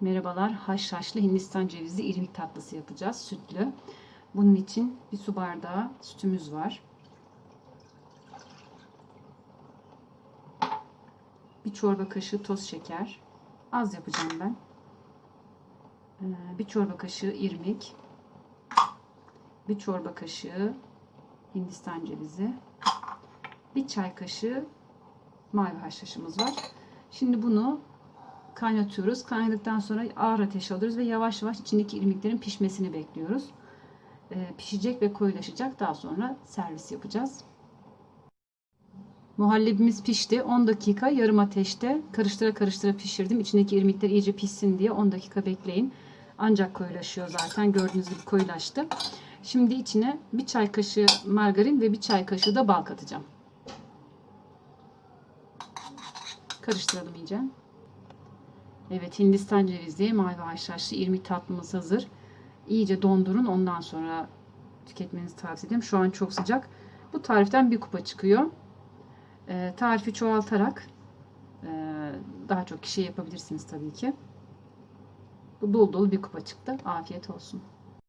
Merhabalar. Haşhaşlı Hindistan cevizli irmik tatlısı yapacağız. Sütlü. Bunun için bir su bardağı sütümüz var. Bir çorba kaşığı toz şeker. Az yapacağım ben. Ee, Bir çorba kaşığı irmik. Bir çorba kaşığı Hindistan cevizi. Bir çay kaşığı mavi haşhaşımız var. Şimdi bunu kaynatıyoruz. Kaynadıktan sonra ağır ateş alıyoruz ve yavaş yavaş içindeki irmiklerin pişmesini bekliyoruz. Ee, pişecek ve koyulaşacak. Daha sonra servis yapacağız. Muhallebimiz pişti. 10 dakika yarım ateşte karıştıra karıştıra pişirdim. İçindeki irmikler iyice pişsin diye 10 dakika bekleyin. Ancak koyulaşıyor zaten. Gördüğünüz gibi koyulaştı. Şimdi içine bir çay kaşığı margarin ve bir çay kaşığı da bal katacağım. Karıştıralım iyice. Evet Hindistan cevizli mavi haşhaşlı irmik tatlımız hazır. İyice dondurun ondan sonra tüketmenizi tavsiye ederim. Şu an çok sıcak. Bu tariften bir kupa çıkıyor. Ee, tarifi çoğaltarak e, daha çok kişi yapabilirsiniz tabii ki. Bu dolu dolu bir kupa çıktı. Afiyet olsun.